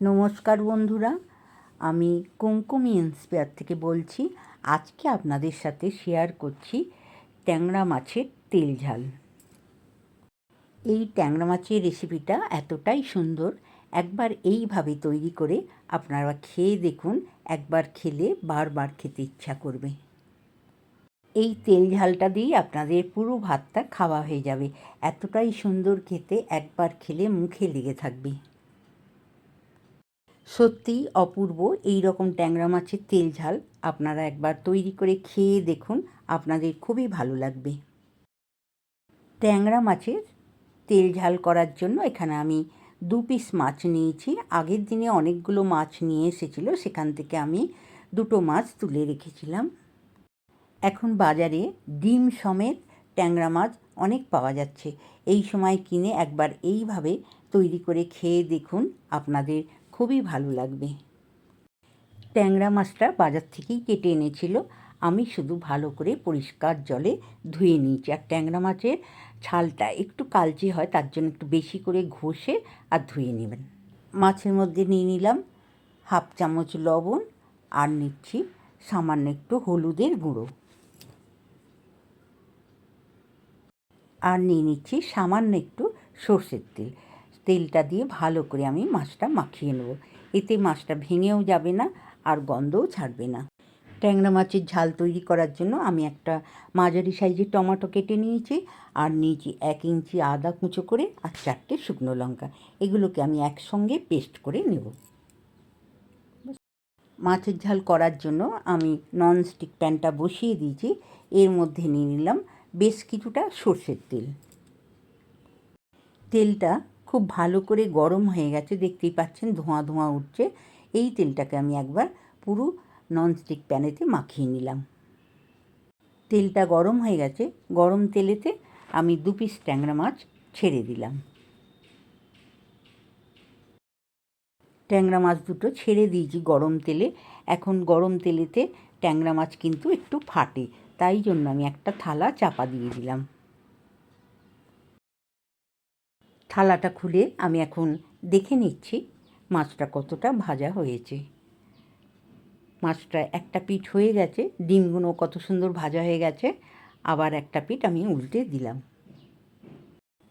নমস্কার বন্ধুরা, আমি কুমকুমি ইন্সপায়ার থেকে বলছি, আজকে আপনাদের সাথে শেয়ার করছি ট্যাংরা মাছের তেল ঝাল। এই ট্যাংরা মাছের রেসিপিটা এতটাই সুন্দর, একবার এইভাবে তৈরি করে আপনারা খেয়ে দেখুন, একবার খেলে বারবার খেতে ইচ্ছা করবে। এই তেল ঝালটা দিয়েই আপনাদের পুরো ভাতটা খাওয়া হয়ে যাবে, এতটাই সুন্দর খেতে একবার খেলে মুখে লেগে থাকবে। সত্যিই অপূর্ব এই রকম ট্যাংরা মাছের তেল ঝাল আপনারা একবার তৈরি করে খেয়ে দেখুন, আপনাদের খুবই ভালো লাগবে। ট্যাংরা মাছের তেল ঝাল করার জন্য এখানে আমি দু পিস মাছ নিয়েছি। আগের দিনে অনেকগুলো মাছ নিয়ে এসেছিল, সেখান থেকে আমি দুটো মাছ তুলে রেখেছিলাম। এখন বাজারে ডিম সমেত ট্যাংরা মাছ অনেক পাওয়া যাচ্ছে। এই সময় কিনে একবার এইভাবে তৈরি করে খেয়ে দেখুন, আপনাদের খুবই ভালো লাগবে। ট্যাংরা মাছটা বাজার থেকেই কেটে এনেছিল। আমি শুধু ভালো করে পরিষ্কার জলে ধুয়ে নিয়েছি। আর ট্যাংরা মাছের ছালটা একটু কালচে হয়, তার জন্য একটু বেশি করে ঘষে আর ধুয়ে নেবেন। মাছের মধ্যে নিয়ে নিলাম হাফ চামচ লবণ আর নিচ্ছি সামান্য একটু হলুদের গুঁড়ো। আর নিয়ে নিচ্ছি সামান্য একটু সর্ষের তেল। তেলটা দিয়ে ভালো করে আমি মাছটা মাখিয়ে নেব। এতে মাছটা ভেঙেও যাবে না আর গন্ধও ছাড়বে না। ট্যাংরা মাছের ঝাল তৈরি করার জন্য আমি একটা মাঝারি সাইজের টমেটো কেটে নিয়েছি আর নিয়েছি এক ইঞ্চি আদা কুঁচো করে আর চারটে শুকনো লঙ্কা। এগুলোকে আমি একসঙ্গে পেস্ট করে নেব। মাছের ঝাল করার জন্য আমি ননস্টিক প্যানটা বসিয়ে দিয়েছি। এর মধ্যে নিয়ে নিলাম বেশ কিছুটা সর্ষের তেল। তেলটা খুব ভালো করে গরম হয়ে গেছে, দেখতেই পাচ্ছেন ধোঁয়া ধোঁয়া উঠছে। এই তেলটাকে আমি একবার পুরো ননস্টিক প্যানেতে মাখিয়ে নিলাম। তেলটা গরম হয়ে গেছে, গরম তেলেতে আমি দু পিস ট্যাংরা মাছ ছেড়ে দিলাম। ট্যাংরা মাছ দুটো ছেড়ে দিয়েছি গরম তেলে। এখন গরম তেলেতে ট্যাংরা মাছ কিন্তু একটু ফাটে, তাই জন্য আমি একটা থালা চাপা দিয়ে দিলাম। থালাটা খুলে আমি এখন দেখে নিচ্ছি মাছটা কতটা ভাজা হয়েছে। মাছটা একটা পিঠ হয়ে গেছে, ডিমগুলো কত সুন্দর ভাজা হয়ে গেছে, আবার একটা পিঠ আমি উল্টে দিলাম।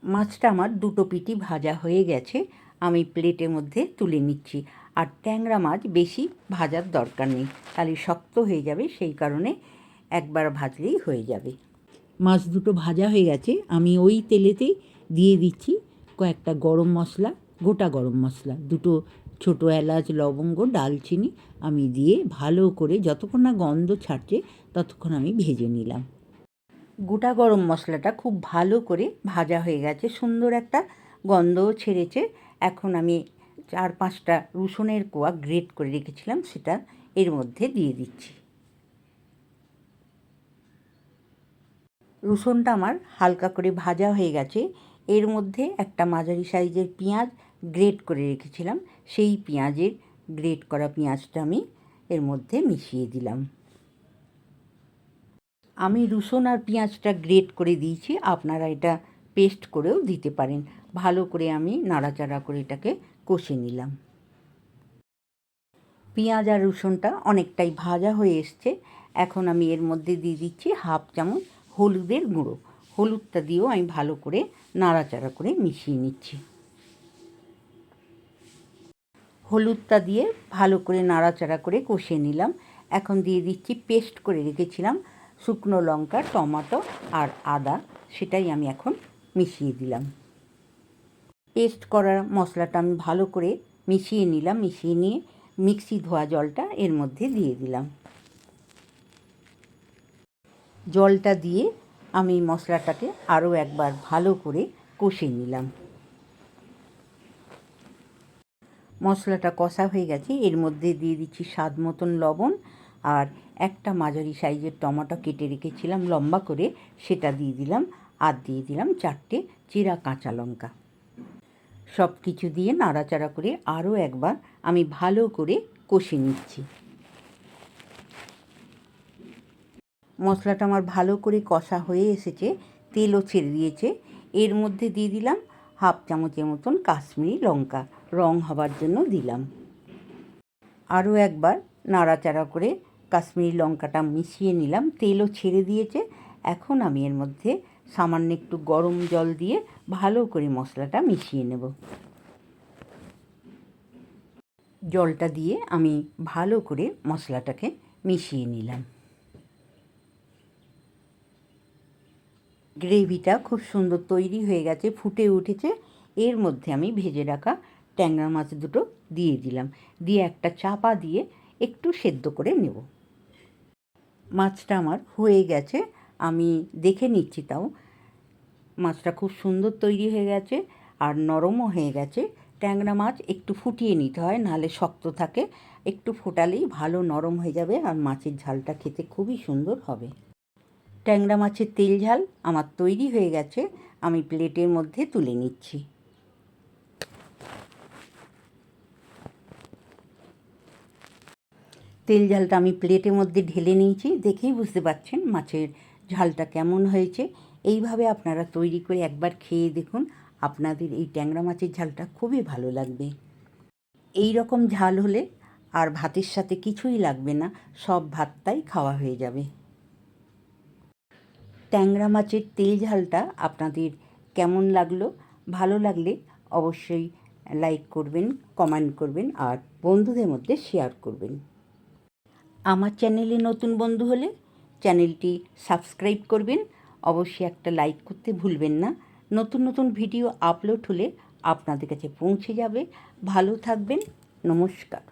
মাছটা আমার দুটো পিঠই ভাজা হয়ে গেছে, আমি প্লেটের মধ্যে তুলে নিচ্ছি। আর ট্যাংরা মাছ বেশি ভাজার দরকার নেই, তাহলে শক্ত হয়ে যাবে, সেই কারণে একবার ভাজলেই হয়ে যাবে। মাছ দুটো ভাজা হয়ে গেছে, আমি ওই তেলেতেই দিয়ে দিচ্ছি কয়েকটা গরম মশলা, গোটা গরম মশলা, দুটো ছোটো এলাচ, লবঙ্গ, ডালচিনি আমি দিয়ে ভালো করে যতক্ষণ না গন্ধ ছাড়ছে ততক্ষণ আমি ভেজে নিলাম। গোটা গরম মশলাটা খুব ভালো করে ভাজা হয়ে গেছে, সুন্দর একটা গন্ধও ছেড়েছে। এখন আমি চার পাঁচটা রসুনের কোয়া গ্রেট করে রেখেছিলাম, সেটা এর মধ্যে দিয়ে দিচ্ছি। রসুনটা আমার হালকা করে ভাজা হয়ে গেছে এর মধ্যে একটা মাঝারি সাইজের পেঁয়াজ গ্রেট করে রেখেছিলাম। সেই পেঁয়াজের গ্রেট করা পেঁয়াজটা আমি এর মধ্যে মিশিয়ে দিলাম। আমি রসুন আর পেঁয়াজটা গ্রেট করে দিয়েছি, আপনারা এটা পেস্ট করেও দিতে পারেন। ভালো করে আমি নাড়াচাড়া করে এটাকে কষে নিলাম। পেঁয়াজ আর রসুনটা অনেকটাই ভাজা হয়ে এসছে। এখন আমি এর মধ্যে দিয়ে দিচ্ছি হাফ চামচ হলুদের গুঁড়ো। হলুদটা দিয়েও আমি ভালো করে নাড়াচাড়া করে মিশিয়ে নিচ্ছি। হলুদটা দিয়ে ভালো করে নাড়াচাড়া করে কষিয়ে নিলাম। এখন দিয়ে দিচ্ছি পেস্ট করে রেখেছিলাম শুকনো লঙ্কা, টমাটো আর আদা, সেটাই আমি এখন মিশিয়ে দিলাম। পেস্ট করার মশলাটা আমি ভালো করে মিশিয়ে নিলাম, মিশিয়ে নিয়ে মিক্সি ধোয়া জলটা এর মধ্যে দিয়ে দিলাম। জলটা দিয়ে আমি মশলাটাকে আরও একবার ভালো করে কষে নিলাম। মশলাটা কষা হয়ে গেছে। এর মধ্যে দিয়ে দিচ্ছি স্বাদ মতন লবণ আর একটা মাঝারি সাইজের টমেটো কেটে রেখেছিলাম লম্বা করে। সেটা দিয়ে দিলাম আর দিয়ে দিলাম চারটে চিরা কাঁচা লঙ্কা। সব কিছু দিয়ে নাড়াচাড়া করে আরও একবার আমি ভালো করে কষে নিচ্ছি। মশলাটা আমার ভালো করে কষা হয়ে এসেছে, তেলও ছেড়ে দিয়েছে। এর মধ্যে দিয়ে দিলাম হাফ চামচের মতন কাশ্মীরি লঙ্কা, রং হবার জন্য দিলাম। আরও একবার নাড়াচাড়া করে কাশ্মীরি লঙ্কাটা মিশিয়ে নিলাম, তেলও ছেড়ে দিয়েছে। এখন আমি এর মধ্যে সামান্য একটু গরম জল দিয়ে ভালো করে মশলাটা মিশিয়ে নেব। জলটা দিয়ে আমি ভালো করে মশলাটাকে মিশিয়ে নিলাম। গ্রেভিটা খুব সুন্দর তৈরি হয়ে গেছে, ফুটে উঠেছে। এর মধ্যে আমি ভেজে রাখা ট্যাংরা মাছ দুটো দিয়ে দিলাম। দিয়ে একটা চাপা দিয়ে একটু সেদ্ধ করে নেব। মাছটা আমার হয়ে গেছে, আমি দেখে নিচ্ছি তাও। মাছটা খুব সুন্দর তৈরি হয়ে গেছে আর নরমও হয়ে গেছে। ট্যাংরা মাছ একটু ফুটিয়ে নিতে হয়, নাহলে শক্ত থাকে। একটু ফোটালেই ভালো নরম হয়ে যাবে আর মাছের ঝালটা খেতে খুবই সুন্দর হবে। ট্যাংরা মাছের তেল ঝাল আমার তৈরি হয়ে গেছে, আমি প্লেটের মধ্যে তুলে নিচ্ছি। তেল ঝালটা আমি প্লেটের মধ্যে ঢেলে নিয়েছি, দেখেই বুঝতে পারছেন মাছের ঝালটা কেমন হয়েছে। এইভাবে আপনারা তৈরি করে একবার খেয়ে দেখুন, আপনাদের এই ট্যাংরা মাছের ঝালটা খুবই ভালো লাগবে। এই রকম ঝাল হলে আর ভাতের সাথে কিছুই লাগবে না, সব ভাতটাই খাওয়া হয়ে যাবে। ট্যাংরা মাছের তেল ঝালটা আপনাদের কেমন লাগল? ভালো লাগলে অবশ্যই লাইক করবেন কমেন্ট করবেন আর বন্ধুদের মধ্যে শেয়ার করবেন। আমার চ্যানেলে নতুন বন্ধু হলে চ্যানেলটি সাবস্ক্রাইব করবেন। অবশ্যই একটা লাইক করতে ভুলবেন না। নতুন নতুন ভিডিও আপলোড হলে আপনাদের কাছে পৌঁছে যাবে। ভালো থাকবেন, নমস্কার।